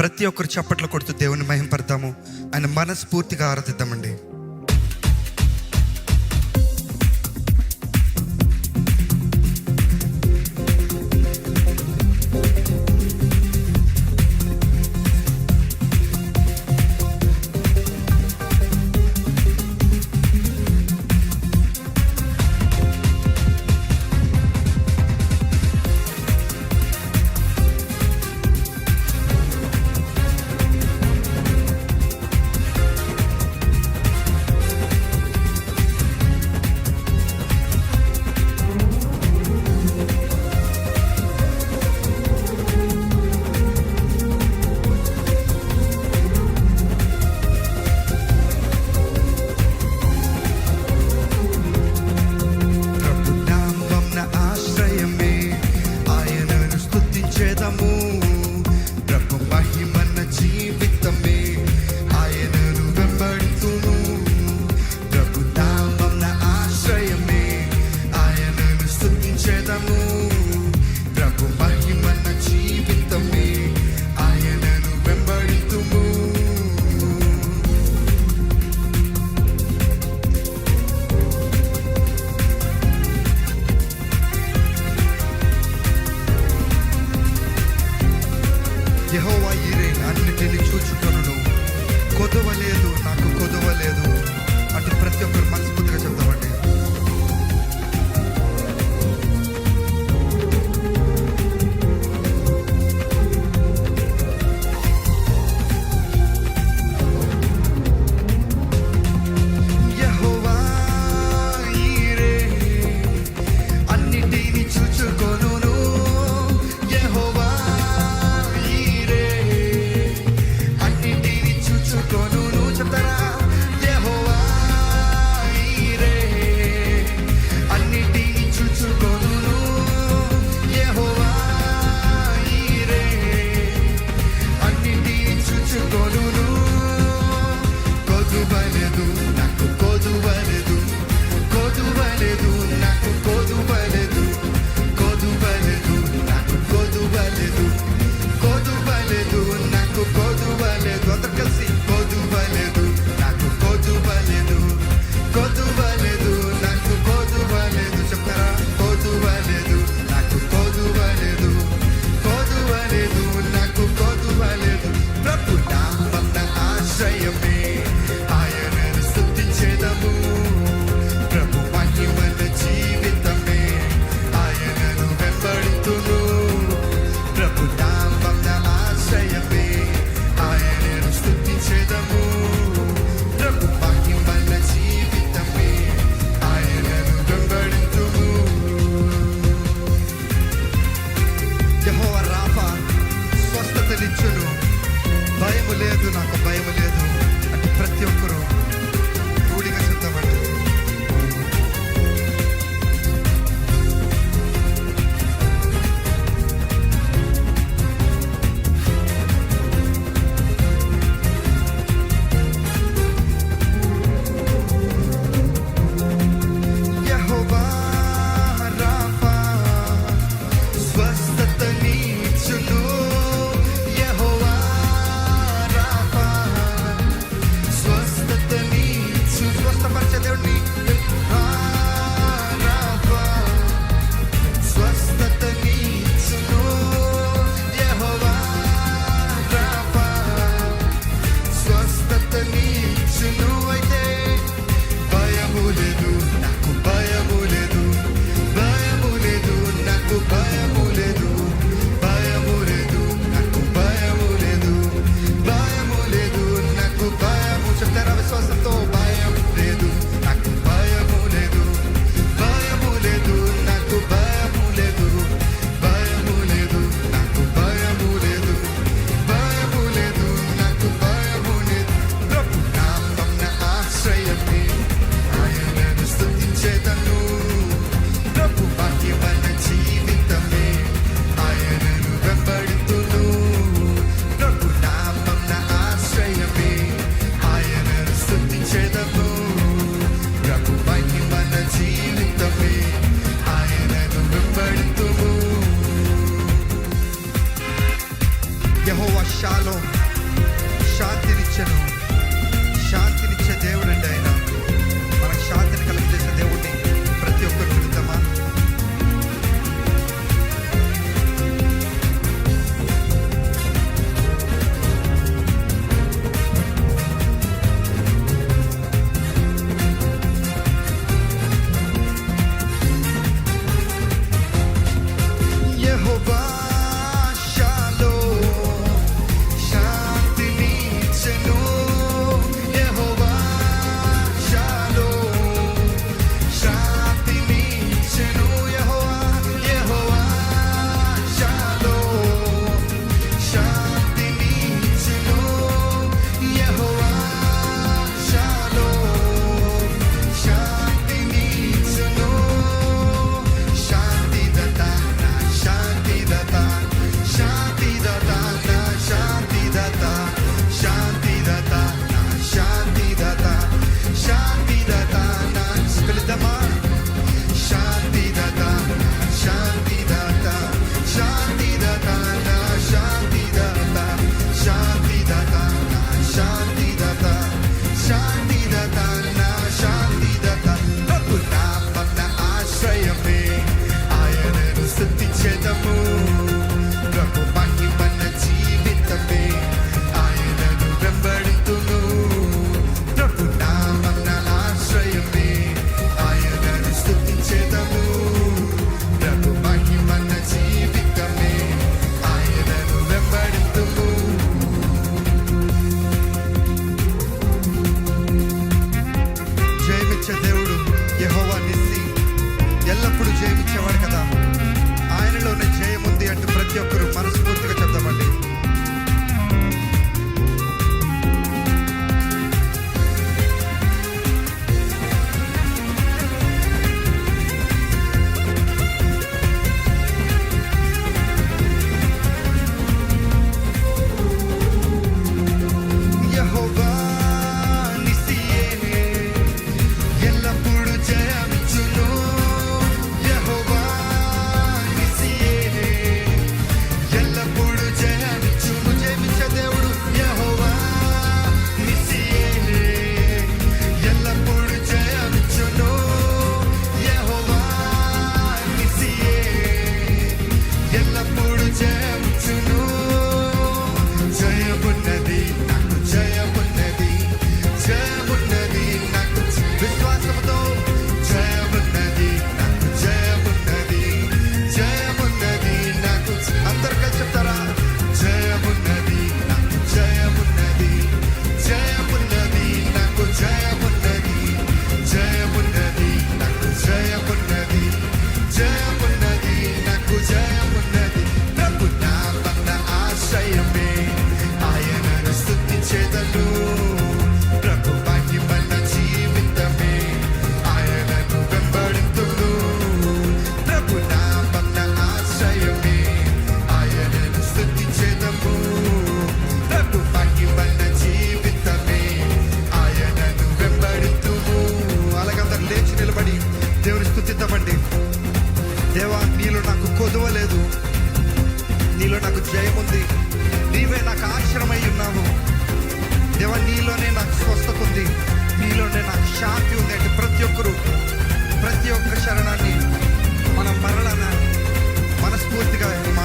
ప్రతి ఒక్కరు చప్పట్లు కొడుతూ దేవుని మహింపడతాము. ఆయన మనస్ఫూర్తిగా ఆరాధిద్దామండి. Shalom.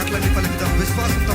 మాటలన్నీ పలుకుదాం. విశ్వాసంతో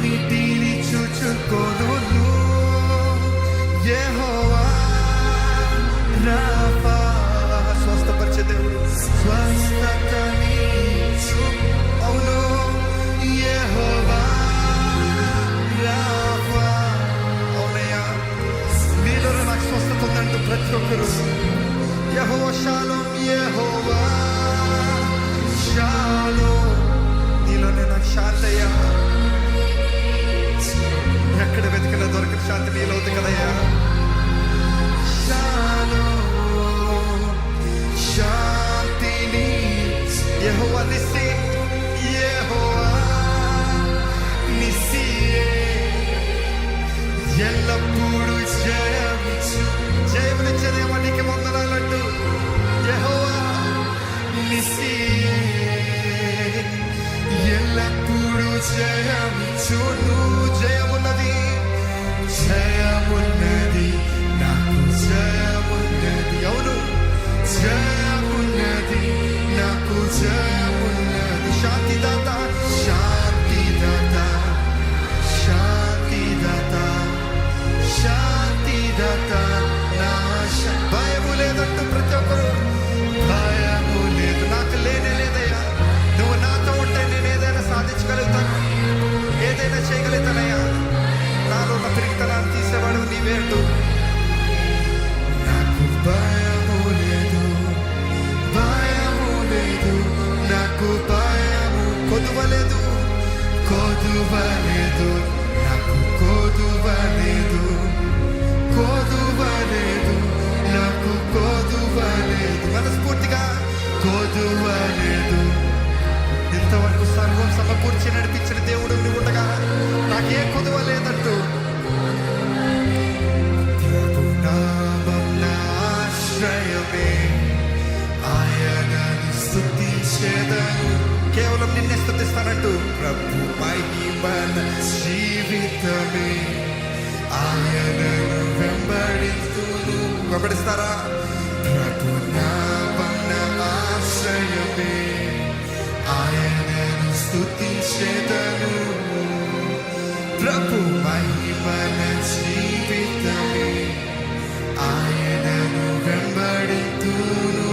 knitíli čučuko rulu Jehova Rafa Swasta parche Deus Swasta kanisu Aulo Jehova Rafa Jehova Shalom Jehova Shalom తెలిసి ఎల్లప్పుడూ జయం చూడు జయమున్నది. జయమున్నది నాకు జయమున్నది. అవును జయమున్నది నాకు జయమున్నది. శాంతిదాత శాంతిదాత శాంతిదాత శాంతిదాత. చేయగలుగుతానయ్యా నాలో ఉన్న పిరిగితనాన్ని తీసేవాడు నీవేంటు? నాకు భయము లేదు భయము లేదు. నాకు భయము కొదువలేదు కొదువలేదు. మన జీవితమే ఆయనను వెంబడితును వెంబడిస్తారా ప్రభు నా వన్న ఆశ్రయమే ఆయనను స్థుతించేదను ప్రభు మై మన జీవితమే ఆయనను వెంబడితును